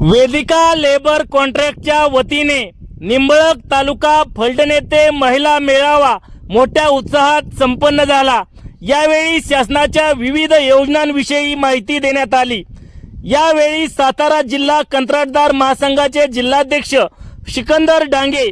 Vedika labour कॉन्ट्रॅक्टच्या वतीने निंबळक तालुका फलटण येथे महिला मेळावा मोठ्या उत्साहात संपन्न झाला. यावेळी शासनाच्या विविध योजनांविषयी माहिती देण्यात आली. यावेळी सातारा जिल्हा कंत्राटदार महासंघाचे जिल्हाध्यक्ष सिकंदर डांगे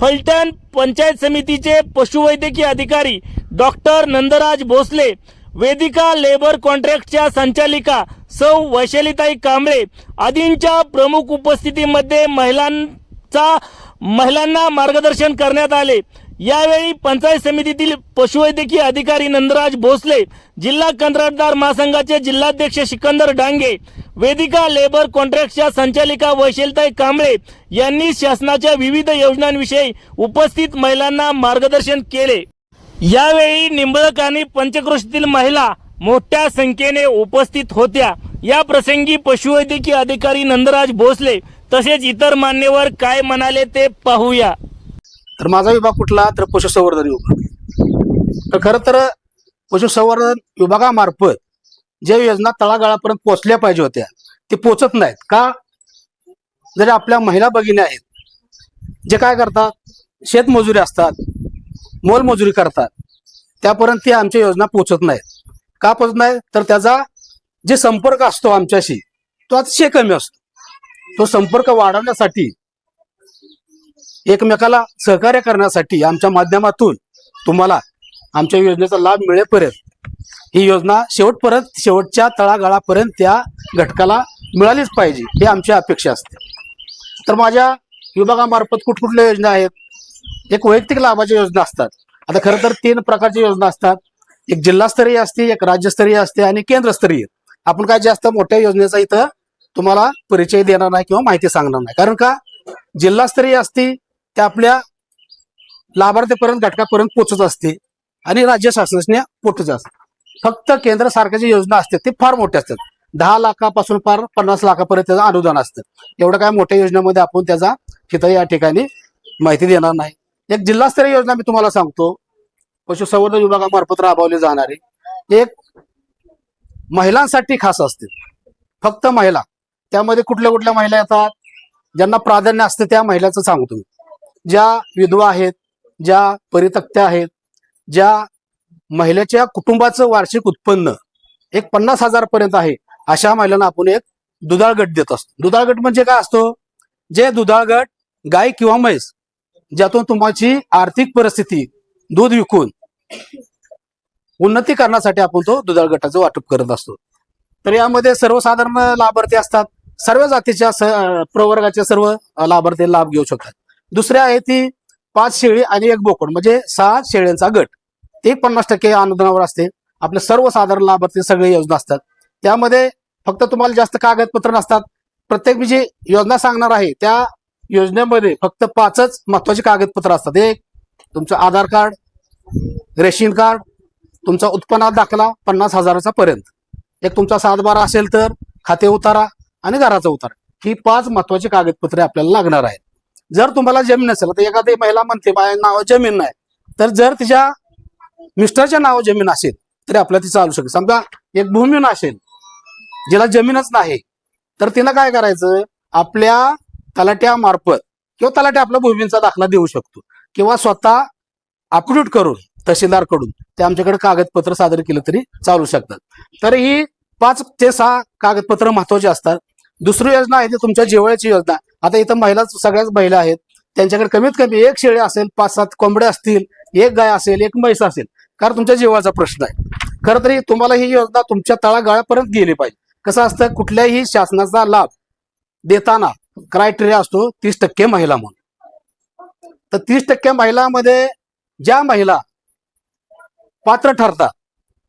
फलटण पंचायत समितीचे पशुवैद्यकीय अधिकारी डॉक्टर नंदराज भोसले वेदिका लेबर कॉन्ट्रॅक्टच्या संचालिका सौ वैशालीताई कांबळे. आदींच्या प्रमुख उपस्थितीमध्ये महिलांचा महिलांना मार्गदर्शन करण्यात आले. यावेळी पंचायत समितीतील पशुवैद्यकीय अधिकारी नंदराज भोसले जिल्हा कंत्राटदार महासंघाचे जिल्हाध्यक्ष सिकंदर डांगे वेदिका लेबर कॉन्ट्रॅक्टच्या संचालिका वैशलताई कांबळे यांनी शासनाच्या विविध योजनांविषयी उपस्थित महिलांना मार्गदर्शन केले. यावेळी निंबळक आणि पंचक्रोशीतील महिला मोठ्या संख्येने उपस्थित होत्या. या प्रसंगी पशुवैद्यकीय अधिकारी नंदराज भोसले तसेच इतर मान्यवर काय म्हणाले ते पाहूया. तर माझा विभाग कुठला? तर पशुसंवर्धन विभाग. तर खरं तर पशुसंवर्धन विभागामार्फत ज्या योजना तळागाळापर्यंत पोचल्या पाहिजे होत्या ते पोचत नाहीत. का? जरी आपल्या महिला भगिनी आहेत जे काय करतात? शेतमजुरी असतात मोलमजुरी करतात. त्यापर्यंत ते आमच्या योजना पोचत नाहीत. का पोचत नाही तर त्याचा जे संपर्क असतो आमच्याशी तो अतिशय कमी असतो. तो संपर्क वाढवण्यासाठी एकमेकाला सहकार्य करण्यासाठी आमच्या माध्यमातून तुम्हाला आमच्या योजनेचा लाभ मिळेपर्यंत ही योजना शेवटपर्यंत शेवटच्या तळागाळापर्यंत त्या घटकाला मिळालीच पाहिजे ही आमची अपेक्षा असते. तर माझ्या विभागामार्फत कुठकुठल्या योजना आहेत? एक वैयक्तिक लाभाच्या योजना असतात. आता खरं तर तीन प्रकारच्या योजना असतात. एक जिल्हास्तरीय असते एक राज्यस्तरीय असते आणि केंद्रस्तरीय. आपण काय जास्त मोठ्या योजनेचा इथं तुम्हाला परिचय देणार नाही किंवा माहिती सांगणार नाही. कारण का? जिल्हास्तरीय असते त्या आपल्या लाभार्थीपर्यंत घटकापर्यंत पोचत असते आणि राज्य शासनाने पोचत असते. फक्त केंद्र सरकारच्या योजना असतात ते फार मोठ्या असतात दहा लाखापासून फार पन्नास लाखापर्यंत त्याचं अनुदान असतं. एवढं काय मोठ्या योजनेमध्ये आपण त्याचा तिथं या ठिकाणी माहिती देणार नाही. एक जिल्हास्तरीय योजना मी तुम्हाला सांगतो. पशुसंवर्धन विभागामार्फत राबवली जाणारी. एक महिलांसाठी खास असते. फक्त महिला. त्यामध्ये कुठल्या कुठल्या महिला येतात? ज्यांना प्राधान्य असते त्या महिलाचं सांगतो मी. ज्या विधवा आहेत ज्या परितक्त्या आहेत ज्या महिलेच्या कुटुंबाचं वार्षिक उत्पन्न एक पन्नास हजार पर्यंत आहे अशा महिलांना आपण एक दुधाळ गट देत असतो. दुधाळ गट म्हणजे काय असतो? जे दुधाळ गट गाय किंवा म्हैस ज्यातून तुमची आर्थिक परिस्थिती दूध विकून उन्नती करण्यासाठी आपण तो दुधाळ गटाचं वाटप करत असतो. तर यामध्ये सर्वसाधारण लाभार्थी असतात. सर्व जातीच्या स- प्रवर्गाचे सर्व लाभार्थी लाभ घेऊ शकतात. दुसऱ्या आहे ती पाच शेळी आणि एक बोकड म्हणजे सहा शेळ्यांचा गट. ते पन्नास टक्के अनुदानावर असते. आपले सर्वसाधारण लाभार्थी सगळे योजना असतात. त्यामध्ये फक्त तुम्हाला जास्त कागदपत्र नसतात. प्रत्येक मी जी योजना सांगणार आहे त्या योजनेमध्ये फक्त पाचच महत्त्वाचे कागदपत्र असतात. एक तुमचं आधार कार्ड रेशन कार्ड तुमचा उत्पन्नात दाखला पन्नास हजाराचा पर्यंत. एक तुमचा सातबारा असेल तर खाते उतारा आणि घराचा उतारा. ही पाच महत्वाची कागदपत्रे आपल्याला लागणार आहेत. जर तुम्हाला जमीन असेल तर एखादी महिला म्हणते माझ्या नाव जमीन नाही. तर जर तिच्या मिस्टरच्या नाव जमीन असेल तरी आपल्याला ती चालू शकेल समजा एक भूमी असेल जिला जमीनच नाही तर तिला काय करायचं? आपल्या तलाट्यामार्फत किंवा तलाट्या आपल्या भूमींचा दाखला देऊ शकतो किंवा स्वतः अपडेट करून तहसीलदारकडून ते आमच्याकडे कागदपत्र सादर केलं तरी चालू शकतात. तर ही पाच ते सहा कागदपत्र महत्वाची असतात. दुसरी योजना आहे ती तुमच्या जेवळ्याची योजना. आता इथं महिला सगळ्याच महिला आहेत. त्यांच्याकडे कमीत कमी एक शेळी असेल पाच सात कोंबड्या असतील एक गाय असेल एक म्हैस असेल. कारण तुमच्या जीवाचा प्रश्न आहे. खरं तरी तुम्हाला ही योजना तुमच्या तळागाळापर्यंत गेली पाहिजे. कसं असतं? कुठल्याही शासनाचा लाभ देताना क्रायटेरिया असतो तीस टक्के महिला म्हणून. तर तीस टक्के महिलामध्ये ज्या महिला पात्र ठरतात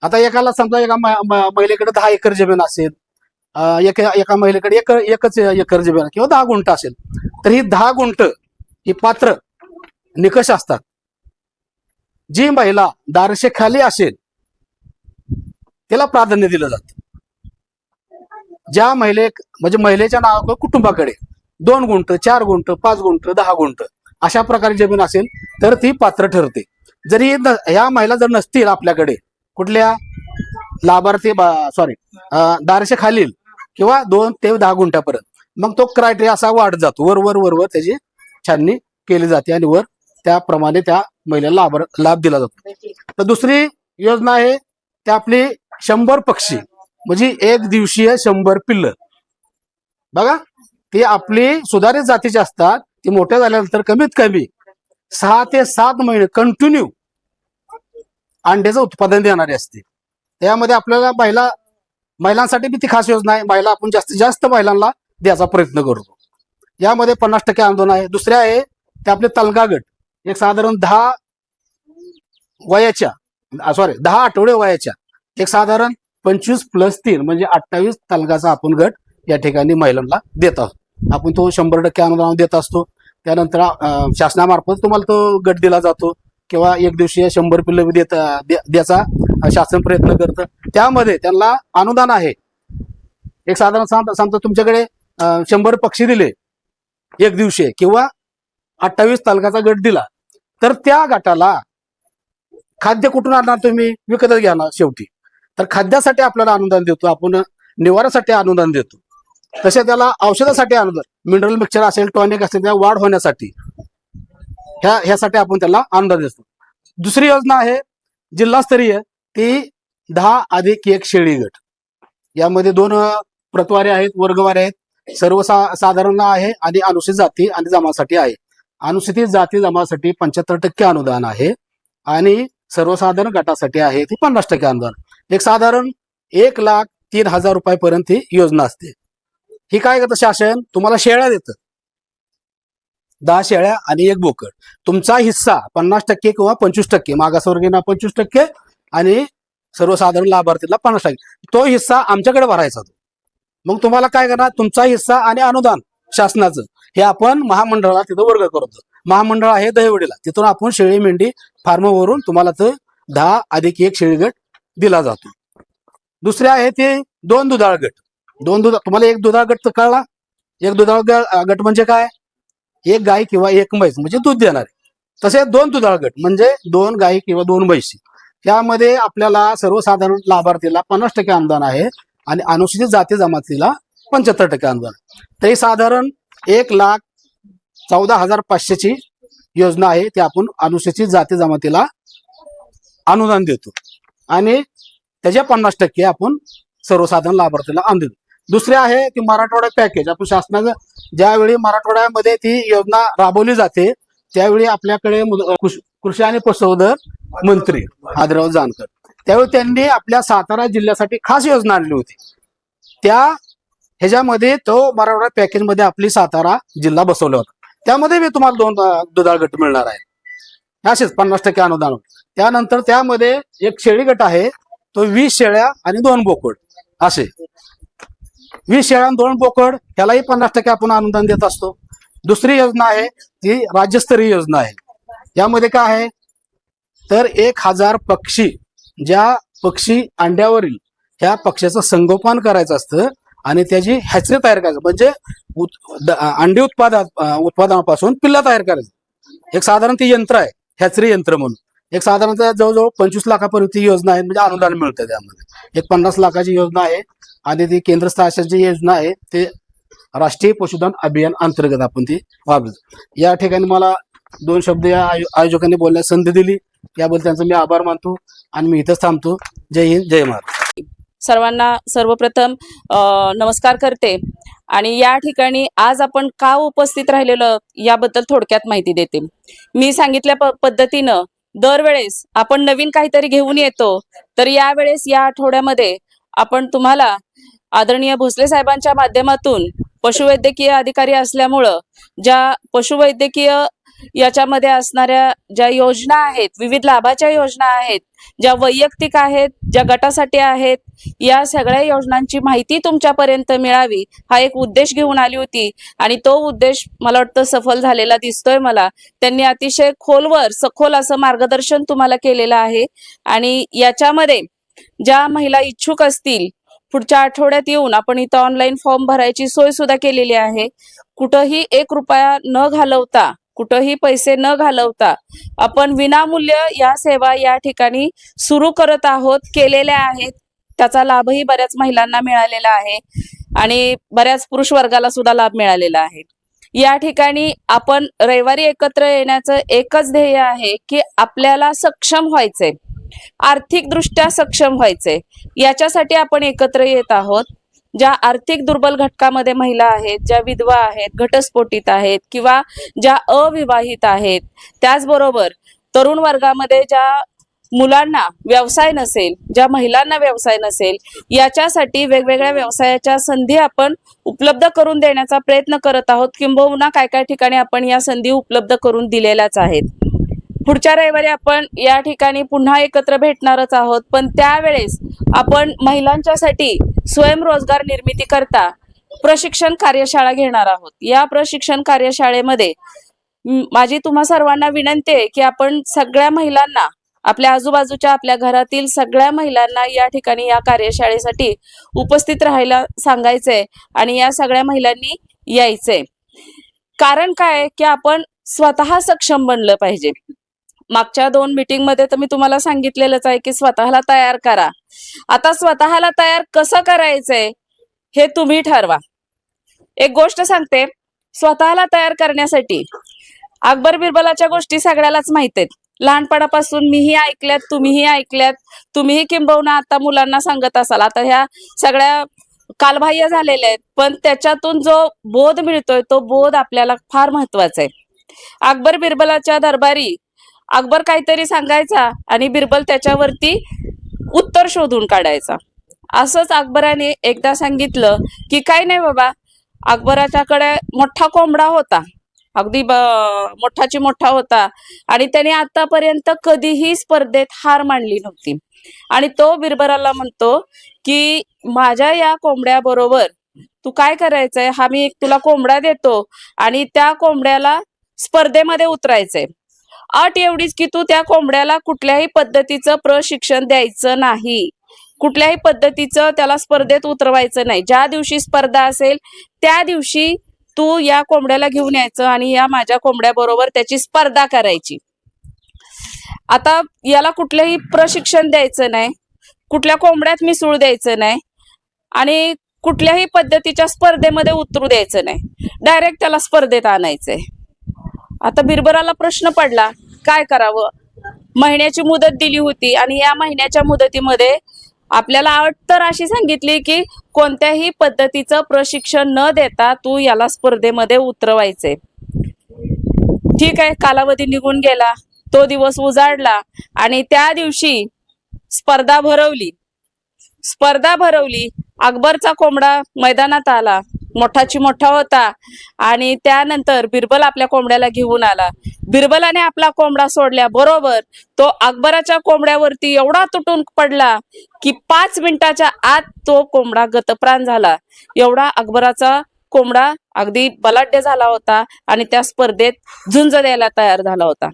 आता एकाला समजा एका महिलेकडे दहा एकर जमीन असेल एका एका महिलेकडे एक एकच एकर जमीन किंवा दहा गुंठ असेल तर ही दहा गुंठ ही पात्र निकष असतात. जी महिला दारशे खाली असेल त्याला प्राधान्य दिलं जातं. ज्या महिले म्हणजे महिलेच्या नावाकडे कुटुंबाकडे दोन गुंठ चार गुंठ पाच गुंठ दहा गुंठ अशा प्रकारे जमीन असेल तर ती पात्र ठरते. जरी ह्या महिला जर नसतील आपल्याकडे कुठल्या लाभार्थी सॉरी दारशे खालील किंवा दोन ते दहा गुंठ्यापर्यंत मग तो क्रायटेरिया असा वाढत जातो. वर वर वर वर त्याची छाननी केली जाते आणि वर त्याप्रमाणे त्या महिलेला लाभ लाभ दिला जातो. तर दुसरी योजना आहे ते आपली शंभर पक्षी म्हणजे एक दिवशीय शंभर पिल्ल. बघा ती आपली सुधारित जातीची असतात ती मोठ्या झाल्यानंतर कमीत कमी सहा ते सात महिने कंटिन्यू अंड्याचं उत्पादन देणारी असते. त्यामध्ये आपल्याला महिला महिलांसाठी बी ती खास योजना आहे. महिला आपण जास्तीत जास्त महिलांना द्यायचा प्रयत्न करतो. यामध्ये पन्नास टक्के आंदोलन आहे. दुसरे आहे ते आपले तलगा गट. एक साधारण दहा वयाच्या सॉरी दहा आठवडे वयाच्या एक साधारण पंचवीस प्लस तीन म्हणजे अठ्ठावीस तलगाचा आपण गट या ठिकाणी महिलांना देत आहोत. आपण तो शंभर टक्के अनुदान देत असतो. त्यानंतर शासनामार्फत तुम्हाला तो गट दिला जातो किंवा एक दिवशी शंभर पिल्ल देत द्याचा द्यायचा शासन प्रयत्न करतं. त्यामध्ये त्यांना अनुदान आहे. एक साधारण सांगता समजा तुमच्याकडे शंभर पक्षी दिले एक दिवशी किंवा अठ्ठावीस तालुक्याचा गट दिला तर त्या गटाला खाद्य कुठून आणणार तुम्ही? विकतच ना शेवटी. तर खाद्यासाठी आपल्याला अनुदान देतो. आपण निवारासाठी अनुदान देतो. तसे त्याला औषधासाठी अनुदान मिनरल मिक्सचर असेल टॉनिक असेल त्या वाढ होण्यासाठी. ह्या ह्यासाठी आपण त्याला अनुदान देतो. दुसरी योजना आहे जिल्हास्तरीय ती दहा अधिक एक शेळी गट. यामध्ये दोन प्रतवारे आहेत वर्गवारे आहेत. सर्वसा साधारण आहे आणि अनुसूचित जाती आणि जमासाठी आहे. अनुसूचित जाती जमासाठी पंच्याहत्तर टक्के अनुदान आहे आणि सर्वसाधारण गटासाठी आहे ती पन्नास टक्के अनुदान. एक साधारण एक लाख तीन हजार रुपयापर्यंत ही योजना असते. ही काय करतं शासन? तुम्हाला शेळ्या देतं. दहा शेळ्या आणि एक बोकड. तुमचा हिस्सा पन्नास टक्के किंवा पंचवीस टक्के मागासवर्गीयांना पंचवीस टक्के आणि सर्वसाधारण लाभार्थीला पन्नास टक्के. तो हिस्सा आमच्याकडे भरायचा तो. मग तुम्हाला काय करणार? तुमचा हिस्सा आणि अनुदान शासनाचं. हे आपण महामंडळाला तिथं वर्ग करतो. महामंडळ आहे दहिवडीला. तिथून आपण शेळी मेंढी फार्मवरून तुम्हाला तर दहा अधिक एक शेळी गट दिला जातो. दुसरे आहे ते दोन दुधाळ गट. दोन दुधा तुम्हाला एक दुधाळ गट कळला. एक दुधाळ गट म्हणजे काय? एक गाय किंवा एक म्हैस म्हणजे दूध देणारे. तसे दोन दुधाळ गट म्हणजे दोन गायी किंवा दोन म्हैसी. त्यामध्ये आपल्याला सर्वसाधारण लाभार्थीला पन्नास टक्के अनुदान आहे आणि अनुसूचित जाती जमातीला पंच्याहत्तर टक्के अनुदान. आहे. तरी साधारण एक लाख चौदा हजार पाचशेची योजना आहे ती आपण अनुसूचित जाती जमातीला अनुदान देतो. आणि त्याच्या पन्नास टक्के आपण सर्वसाधारण लाभार्थीला अनुदान देतो. दुसरे आहे ती मराठवाडा पॅकेज आपण शासनाचं ज्यावेळी मराठवाड्यामध्ये ती योजना राबवली जाते त्यावेळी आपल्याकडे कृषी आणि पशुधन मंत्री आदिराव जानकर. त्यावेळी त्यांनी आपल्या सातारा जिल्ह्यासाठी खास योजना आणली होती. त्या ह्याच्यामध्ये तो मराठवाडा पॅकेजमध्ये आपली सातारा जिल्हा बसवला होता. त्यामध्ये मी तुम्हाला दोन दुधाळ गट मिळणार आहे. असेच पन्नास टक्के अनुदान. त्यानंतर त्यामध्ये एक शेळी गट आहे तो वीस शेळ्या आणि दोन बोकड. असे. वीस शेळ्या दोन बोकड त्यालाही पन्नास टक्के आपण अनुदान देत असतो. दुसरी योजना आहे ती राज्यस्तरीय योजना आहे. यामध्ये काय आहे? तर एक हजार पक्षी ज्या पक्षी अंड्यावरील ह्या पक्ष्याचं संगोपन करायचं असतं आणि त्याची हॅचरी तयार करायचं. म्हणजे उत- अंडी उत्पादन उत्पादनापासून पिल्ला तयार करायचं. एक साधारण ती यंत्र आहे हॅचरी यंत्र म्हणून. एक साधारणतः जवळजवळ पंचवीस लाखापर्यंत योजना आहे म्हणजे अनुदान मिळतं त्यामध्ये. एक पन्नास लाखाची योजना आहे आणि ती केंद्र शासनाची योजना आहे ते राष्ट्रीय पशुधन अभियान अंतर्गत आपण ती वापरतो. या ठिकाणी मला दोन शब्द या आयोजकांनी बोलण्यास संधी दिली. याबद्दल त्यांचा मी आभार मानतो आणि मी इथंच थांबतो. जय हिंद जय महाराज सर्वांना सर्वप्रथम अ, नमस्कार करते. आणि या ठिकाणी आज आपण का उपस्थित राहिलेलं याबद्दल थोडक्यात माहिती देते. मी सांगितल्या प पद्धतीनं दरवेळेस आपण नवीन काहीतरी घेऊन येतो तर यावेळेस या आठवड्यामध्ये आपण तुम्हाला आदरणीय भोसले साहेबांच्या माध्यमातून पशुवैद्यकीय अधिकारी असल्यामुळं ज्या पशुवैद्यकीय याच्यामध्ये असणाऱ्या ज्या योजना आहेत विविध लाभाच्या योजना आहेत ज्या वैयक्तिक आहेत ज्या गटासाठी आहेत या सगळ्या योजनांची माहिती तुमच्यापर्यंत मिळावी हा एक उद्देश घेऊन आली होती. आणि तो उद्देश मला वाटतं सफल झालेला दिसतोय मला. त्यांनी अतिशय खोलवर सखोल असं मार्गदर्शन तुम्हाला केलेलं आहे. आणि याच्यामध्ये ज्या महिला इच्छुक असतील पुढच्या आठवड्यात येऊन आपण इथं ऑनलाईन फॉर्म भरायची सोय सुद्धा केलेली आहे. कुठंही एक रुपया न घालवता कुठंही पैसे न घालवता आपण विनामूल्य या सेवा या ठिकाणी सुरू करत आहोत केलेल्या आहेत. त्याचा लाभही बऱ्याच महिलांना मिळालेला आहे आणि बऱ्याच पुरुष वर्गाला सुद्धा लाभ मिळालेला आहे. या ठिकाणी आपण रविवारी एकत्र येण्याचं एकच ध्येय आहे की आपल्याला सक्षम व्हायचंय. आर्थिकदृष्ट्या सक्षम व्हायचे. याच्यासाठी आपण एकत्र येत आहोत. ज्या आर्थिक दुर्बल घटकामध्ये महिला आहेत ज्या विधवा आहेत घटस्फोटित आहेत किंवा ज्या अविवाहित आहेत त्याचबरोबर तरुण वर्गामध्ये ज्या मुलांना व्यवसाय नसेल ज्या महिलांना व्यवसाय नसेल याच्यासाठी वेगवेगळ्या व्यवसायाच्या संधी आपण उपलब्ध करून देण्याचा प्रयत्न करत आहोत. किंबहुना काय काय ठिकाणी आपण या संधी उपलब्ध करून दिलेल्याच आहेत. पुढच्या रविवारी आपण या ठिकाणी पुन्हा एकत्र भेटणारच आहोत. पण त्यावेळेस आपण महिलांच्यासाठी स्वयंरोजगार निर्मिती करता प्रशिक्षण कार्यशाळा घेणार आहोत. या प्रशिक्षण कार्यशाळेमध्ये माझी तुम्हा सर्वांना विनंती आहे की आपण सगळ्या महिलांना आपल्या आजूबाजूच्या आपल्या घरातील सगळ्या महिलांना या ठिकाणी या कार्यशाळेसाठी उपस्थित राहायला सांगायचंय आणि या सगळ्या महिलांनी यायचंय. कारण काय की आपण स्वतः सक्षम बनलं पाहिजे. मागच्या दोन मीटिंगमध्ये तर मी तुम्हाला सांगितलेलंच आहे की स्वतःला तयार करा. आता स्वतःला तयार कसं करायचंय हे तुम्ही ठरवा. एक गोष्ट सांगते स्वतःला तयार करण्यासाठी अकबर बिरबलाच्या गोष्टी सगळ्यालाच माहीत आहेत. लहानपणापासून मीही ऐकल्यात तुम्हीही ऐकल्यात तुम्हीही किंबहुना आता मुलांना सांगत असाल. आता ह्या सगळ्या कालबाह्य झालेल्या आहेत पण त्याच्यातून जो बोध मिळतोय तो बोध आपल्याला फार महत्त्वाचा आहे. अकबर बिरबलाच्या दरबारी अकबर काहीतरी सांगायचा आणि बिरबल त्याच्यावरती उत्तर शोधून काढायचा. असंच अकबराने एकदा सांगितलं की काय नाही बाबा अकबराच्याकडे मोठा कोंबडा होता. अगदी ब- मोठाची मोठा होता आणि त्याने आतापर्यंत कधीही स्पर्धेत हार मानली नव्हती. आणि तो बिरबराला म्हणतो की माझ्या या कोंबड्याबरोबर तू काय करायचंय? हा मी एक तुला कोंबडा देतो आणि त्या कोंबड्याला स्पर्धेमध्ये उतरायचंय. अट एवढीच की तू त्या कोंबड्याला कुठल्याही पद्धतीचं प्रशिक्षण द्यायचं नाही. कुठल्याही पद्धतीचं त्याला स्पर्धेत उतरवायचं नाही. ज्या दिवशी स्पर्धा असेल त्या दिवशी तू या कोंबड्याला घेऊन यायचं आणि या माझ्या कोंबड्याबरोबर त्याची स्पर्धा करायची. आता याला कुठलंही प्रशिक्षण द्यायचं नाही. कुठल्या कोंबड्यात मिसळू द्यायचं नाही. आणि कुठल्याही पद्धतीच्या स्पर्धेमध्ये उतरू द्यायचं नाही. डायरेक्ट त्याला स्पर्धेत आणायचंय. आता बिरबराला प्रश्न पडला काय करावं? महिन्याची मुदत दिली होती आणि या महिन्याच्या मुदतीमध्ये आपल्याला अट तर अशी सांगितली की कोणत्याही पद्धतीचं प्रशिक्षण न देता तू याला स्पर्धेमध्ये उतरवायचे. ठीक आहे कालावधी निघून गेला तो दिवस उजाडला आणि त्या दिवशी स्पर्धा भरवली. स्पर्धा भरवली अकबरचा कोंबडा मैदानात आला. मोठाची मोठा होता. आणि त्यानंतर बिरबल आपल्या कोंबड्याला घेऊन आला. बिरबलाने आपला कोंबडा सोडल्या. बरोबर तो अकबराच्या कोंबड्यावरती एवढा तुटून पडला की पाच मिनिटाच्या आत तो कोंबडा गतप्राण झाला. एवढा अकबराचा कोंबडा अगदी बलाढ्य झाला होता आणि त्या स्पर्धेत झुंज द्यायला तयार झाला होता.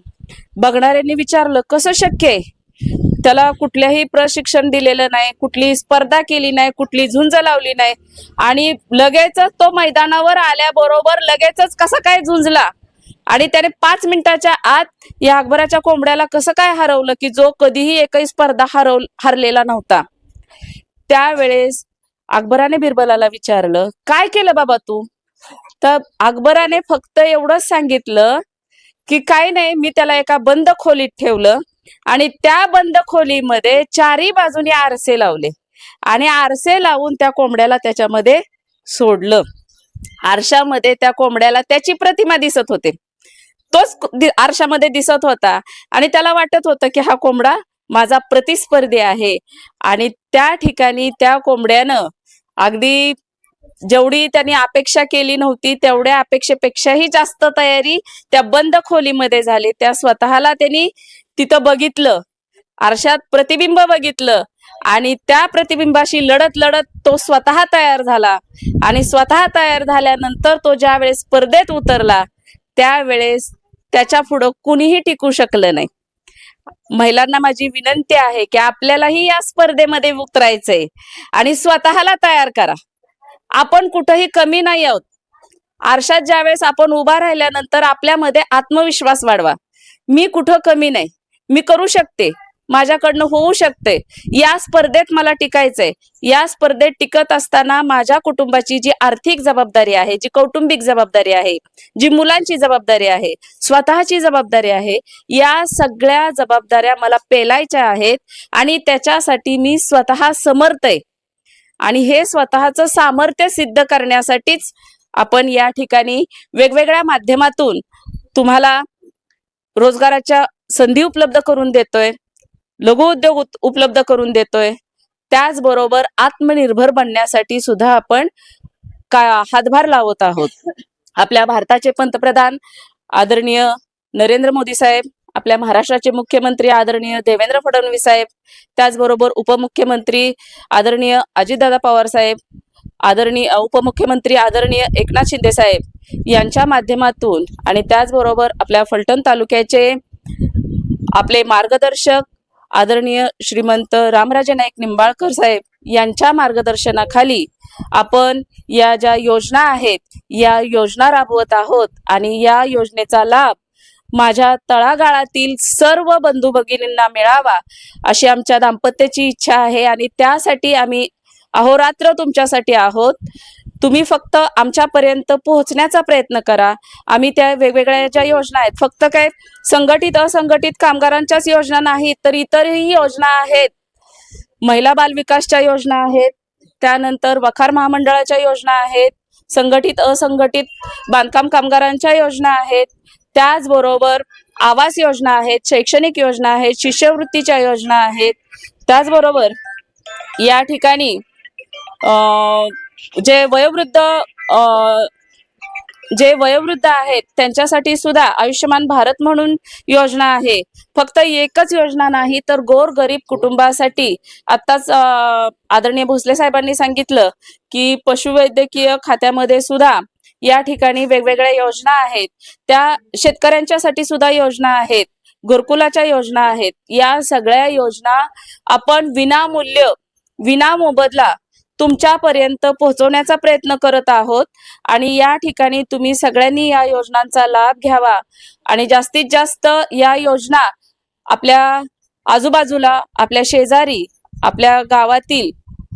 बघणाऱ्यांनी विचारलं कसं शक्य आहे? त्याला कुठल्याही प्रशिक्षण दिलेलं नाही कुठली स्पर्धा केली नाही कुठली झुंज लावली नाही. आणि लगेचच तो मैदानावर आल्याबरोबर लगेचच कसं काय झुंजला? आणि त्याने पाच मिनिटाच्या आत या अकबराच्या कोंबड्याला कसं काय हरवलं की जो कधीही एकही स्पर्धा हरव हरलेला नव्हता? त्यावेळेस अकबराने बिरबलाला विचारलं काय केलं बाबा तू? तर अकबराने फक्त एवढंच सांगितलं की काय नाही मी त्याला एका बंद खोलीत ठेवलं आणि त्या बंद खोलीमध्ये चारी बाजूने आरसे लावले. आणि आरसे लावून त्या कोंबड्याला त्याच्यामध्ये सोडलं. आरशामध्ये त्या कोंबड्याला त्याची प्रतिमा दिसत होते. तोच आरशामध्ये दिसत होता. आणि त्याला वाटत होतं की हा कोंबडा माझा प्रतिस्पर्धी आहे. आणि त्या ठिकाणी त्या कोंबड्यानं अगदी जेवढी त्यांनी अपेक्षा केली नव्हती तेवढ्या अपेक्षेपेक्षाही जास्त तयारी त्या बंद खोलीमध्ये झाली. त्या स्वतःला त्यांनी तिथं बघितलं. आरशात प्रतिबिंब बघितलं. आणि त्या प्रतिबिंबाशी लढत लढत तो स्वतः तयार झाला. आणि स्वतः तयार झाल्यानंतर तो ज्या वेळेस स्पर्धेत उतरला त्यावेळेस त्याच्या पुढं कुणीही टिकू शकलं नाही. महिलांना माझी विनंती आहे की आपल्यालाही या स्पर्धेमध्ये उतरायचंय. आणि स्वतःला तयार करा. आपण कुठंही कमी नाही आहोत. आरशात ज्यावेळेस आपण उभा राहिल्यानंतर आपल्यामध्ये आत्मविश्वास वाढवा. मी कुठं कमी नाही. मी करू शकते. माझ्याकडनं होऊ शकते. या स्पर्धेत मला टिकायचंय. या स्पर्धेत टिकत असताना माझ्या कुटुंबाची जी आर्थिक जबाबदारी आहे जी कौटुंबिक जबाबदारी आहे जी मुलांची जबाबदारी आहे स्वतःची जबाबदारी आहे या सगळ्या जबाबदाऱ्या मला पेलायच्या आहेत आणि त्याच्यासाठी मी स्वतः समर्थ आहे आणि हे स्वतःचं सामर्थ्य सिद्ध करण्यासाठीच आपण या ठिकाणी वेगवेगळ्या माध्यमातून तुम्हाला रोजगाराच्या संधी उपलब्ध करून देतोय लघु उद्योग उत- उपलब्ध करून देतोय त्याचबरोबर आत्मनिर्भर बनण्यासाठी सुद्धा आपण का हातभार लावत आहोत. आपल्या भारताचे पंतप्रधान आदरणीय नरेंद्र मोदी साहेब आपल्या महाराष्ट्राचे मुख्यमंत्री आदरणीय देवेंद्र फडणवीस साहेब त्याचबरोबर उपमुख्यमंत्री आदरणीय अजितदादा पवार साहेब आदरणीय उपमुख्यमंत्री आदरणीय एकनाथ शिंदे साहेब यांच्या माध्यमातून आणि त्याचबरोबर आपल्या फलटण तालुक्याचे आपले मार्गदर्शक आदरणीय श्रीमंत रामराजे नाईक निंबाळकर साहेब यांच्या मार्गदर्शनाखाली आपण या ज्या योजना आहेत या योजना राबवत आहोत आणि या योजनेचा लाभ माझ्या तळागाळातील सर्व बंधू भगिनींना मिळावा अशी आमच्या दाम्पत्याची इच्छा आहे आणि त्यासाठी आम्ही अहोरात्र तुमच्यासाठी आहोत. तुम्ही फक्त आमच्यापर्यंत पोहोचण्याचा प्रयत्न करा. आम्ही त्या वेगवेगळ्या ज्या योजना आहेत फक्त काय संघटित असंघटित कामगारांच्याच योजना नाहीत तर इतरही योजना आहेत. महिला बालविकासच्या योजना आहेत त्यानंतर वखार महामंडळाच्या योजना आहेत संघटित असंघटित बांधकाम कामगारांच्या योजना आहेत. त्याचबरोबर आवास योजना आहेत शैक्षणिक योजना आहेत शिष्यवृत्तीच्या योजना आहेत. त्याचबरोबर या ठिकाणी अं, जे वयोवृद्ध जे वयोवृद्ध आहेत त्यांच्यासाठी सुद्धा आयुष्यमान भारत म्हणून योजना आहे. फक्त एकच योजना नाही तर गोर गरीब कुटुंबासाठी आताच आदरणीय भोसले साहेबांनी सांगितलं की पशुवैद्यकीय खात्यामध्ये सुद्धा या ठिकाणी वेगवेगळ्या योजना आहेत. त्या शेतकऱ्यांच्यासाठी सुद्धा योजना आहेत गुरुकुलाच्या योजना आहेत. या सगळ्या योजना आपण विनामूल्य विना मोबदला तुमच्यापर्यंत पोहोचवण्याचा प्रयत्न करत आहोत. आणि या ठिकाणी तुम्ही सगळ्यांनी या योजनांचा लाभ घ्यावा. आणि जास्तीत जास्त या योजना आपल्या आजूबाजूला आपल्या शेजारी आपल्या गावातील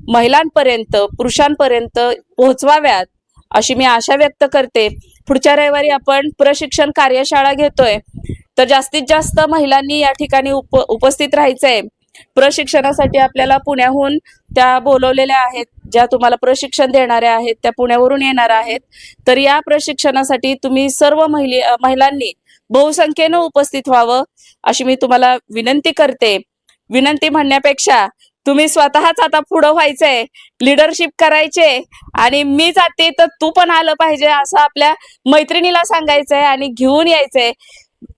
महिलांपर्यंत पुरुषांपर्यंत पोहोचवाव्यात अशी मी आशा व्यक्त करते. पुढच्या रविवारी आपण प्रशिक्षण कार्यशाळा घेतोय. तर जास्तीत जास्त महिलांनी या ठिकाणी उप उपस्थित राहायचंय. प्रशिक्षणासाठी आपल्याला पुण्याहून त्या बोलवलेल्या आहेत ज्या तुम्हाला प्रशिक्षण देणाऱ्या आहेत त्या पुण्यावरून येणार आहेत. तर या प्रशिक्षणासाठी तुम्ही सर्व महिली महिलांनी बहुसंख्येनं उपस्थित व्हावं अशी मी तुम्हाला विनंती करते. विनंती म्हणण्यापेक्षा तुम्ही स्वतःच आता पुढं व्हायचंय लिडरशिप करायचे आणि मी जाते तर तू पण आलं पाहिजे असं आपल्या मैत्रिणीला सांगायचंय आणि घेऊन यायचंय.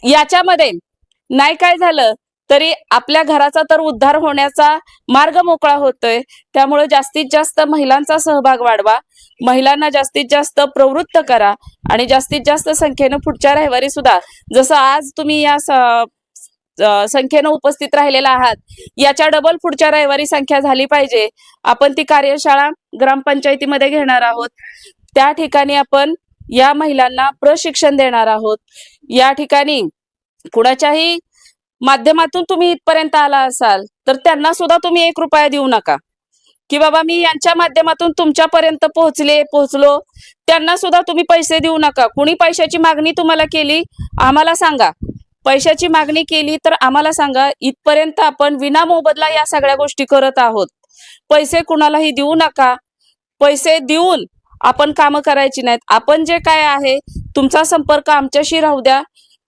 याच्यामध्ये नाही काय झालं तरी आपल्या घराचा तर उद्धार होण्याचा मार्ग मोकळा होतोय. त्यामुळे जास्तीत जास्त महिलांचा सहभाग वाढवा. महिलांना जास्तीत जास्त प्रवृत्त करा आणि जास्तीत जास्त संख्येनं पुढच्या रविवारी सुद्धा जसं आज तुम्ही या संख्येनं उपस्थित राहिलेला आहात याच्या डबल पुढच्या रविवारी संख्या झाली पाहिजे. आपण ती कार्यशाळा ग्रामपंचायतीमध्ये घेणार आहोत. त्या ठिकाणी आपण या महिलांना प्रशिक्षण देणार आहोत. या ठिकाणी कुणाच्याही माध्यमातून तुम्ही इथपर्यंत आला असाल तर त्यांना सुद्धा तुम्ही एक रुपया देऊ नका. की बाबा मी यांच्या माध्यमातून तुमच्यापर्यंत पोहोचले पोहोचलो त्यांना सुद्धा तुम्ही पैसे देऊ नका. कुणी पैशाची मागणी तुम्हाला केली आम्हाला सांगा. पैशाची मागणी केली तर आम्हाला सांगा इथपर्यंत आपण विना मोबदला या सगळ्या गोष्टी करत आहोत. पैसे कुणालाही देऊ नका. पैसे देऊन आपण कामं करायची नाहीत. आपण जे काय आहे तुमचा संपर्क आमच्याशी राहू द्या.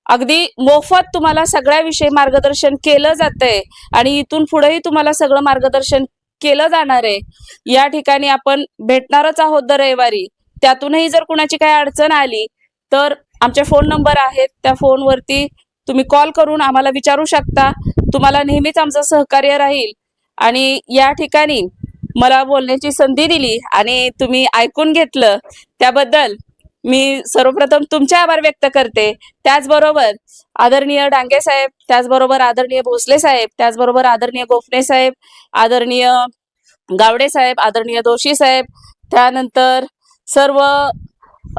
अगदी मोफत तुम्हाला सगळ्याविषयी मार्गदर्शन केलं जातंय आणि इथून पुढेही तुम्हाला सगळं मार्गदर्शन केलं जाणार आहे. या ठिकाणी आपण भेटणारच आहोत दर रविवारी. त्यातूनही जर कुणाची काही अडचण आली तर आमचे फोन नंबर आहेत. त्या फोनवरती तुम्ही कॉल करून आम्हाला विचारू शकता. तुम्हाला नेहमीच आमचं सहकार्य राहील. आणि या ठिकाणी मला बोलण्याची संधी दिली आणि तुम्ही ऐकून घेतलं. त्याबद्दल मी सर्वप्रथम तुमचे आभार व्यक्त करते. त्याचबरोबर आदरणीय डांगे साहेब त्याचबरोबर आदरणीय भोसले साहेब त्याचबरोबर आदरणीय गोफणे साहेब आदरणीय गावडे साहेब आदरणीय दोषी साहेब त्यानंतर सर्व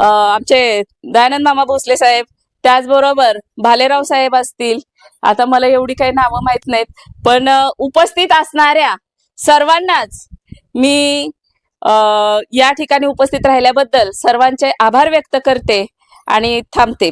आमचे दयानंद मामा भोसले साहेब त्याचबरोबर भालेराव साहेब असतील. आता मला एवढी काही नावं माहीत नाहीत पण उपस्थित असणाऱ्या सर्वांनाच मी या ठिकाणी उपस्थित राहिल्याबद्दल सर्वांचे आभार व्यक्त करते आणि थांबते.